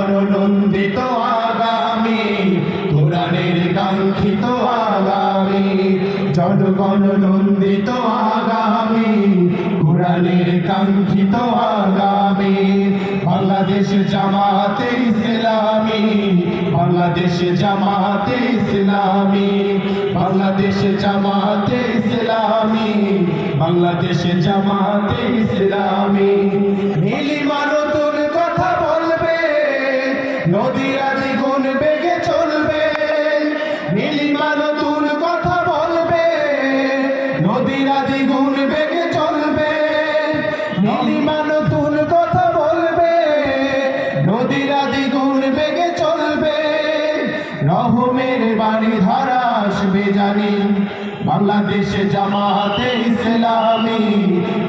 জনগণ নন্দিত আগামী, কোরআনের কাঙ্ক্ষিত আগামী, জনগণ আগামী, কোরআনের কাঙ্ক্ষিত আগামী, বাংলাদেশ জামাতে ইসলামী, বাংলাদেশ জামাতে ইসলামী, বাংলাদেশ জামাতে ইসলামী, বাংলাদেশ জামাতে ইসলামী নদীরা দ্বিগুণ বেগে চলবে নীলিমা নতুন কথা বলবে। নদীরা দ্বিগুণ বেগে চলবে নীলিমা নতুন কথা বলবে। নদীরা দ্বিগুণ বেগে চলবে, রহমের বাড়ি ধারা আসবে জানি। বাংলাদেশে জামাতে ইসলামী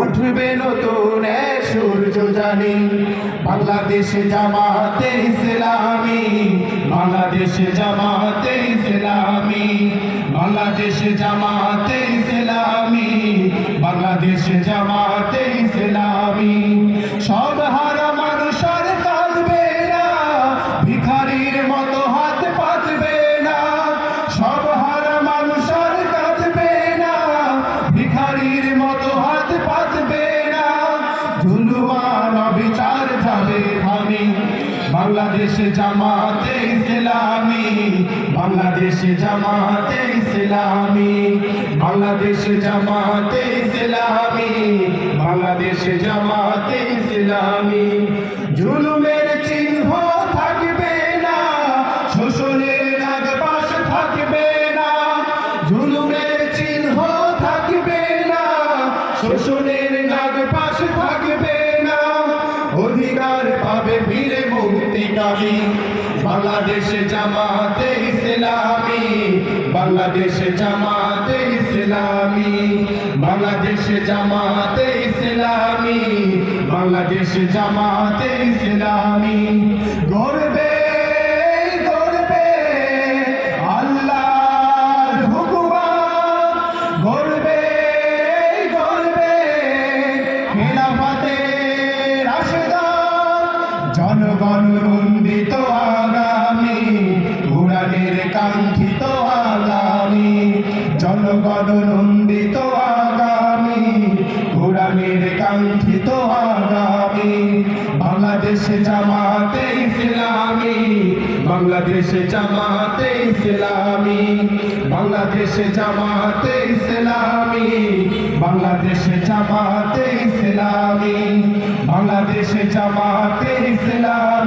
উঠবে নতুন সূর্য জানি। বাংলাদেশে জামাতে ইসলামী, বাংলাদেশে জামাতে ইসলামী, বাংলাদেশে জামাতে ইসলামী, বাংলাদেশে জামাতে ইসলামী। বাংলাদেশে জামাতে ইসলামী, বাংলাদেশে জামাতে ইসলামী, বাংলাদেশে জামাতে ইসলামী, বাংলাদেশে জামাতে ইসলামী। জুলুমের চিহ্ন থাকবে না, শোষণের নাগবাস থাকবে না, জুলুমের চিহ্ন থাকবে না, শোষণের নাগবাস থাকবে পাবে ফিরে মুক্তিকামী বাংলাদেশে জামাতে ইসলামী, বাংলাদেশে জামাতে ইসলামী, বাংলাদেশে জামাতে ইসলামী, বাংলাদেশে জামাতে ইসলামী। গর্বে জনগণ নন্দিত আগামী কোরআনের কাঙ্ক্ষিত আগামী জনগণ নন্দিত আগামী কোরআনের কাঙ্ক্ষিত আগামী, বাংলাদেশে জামাতে ইসলামী, বাংলাদেশে জামাতে ইসলামী, বাংলাদেশে জামাতে ইসলামী, বাংলাদেশে জামাতে ইসলামী, বাংলাদেশে জামাতে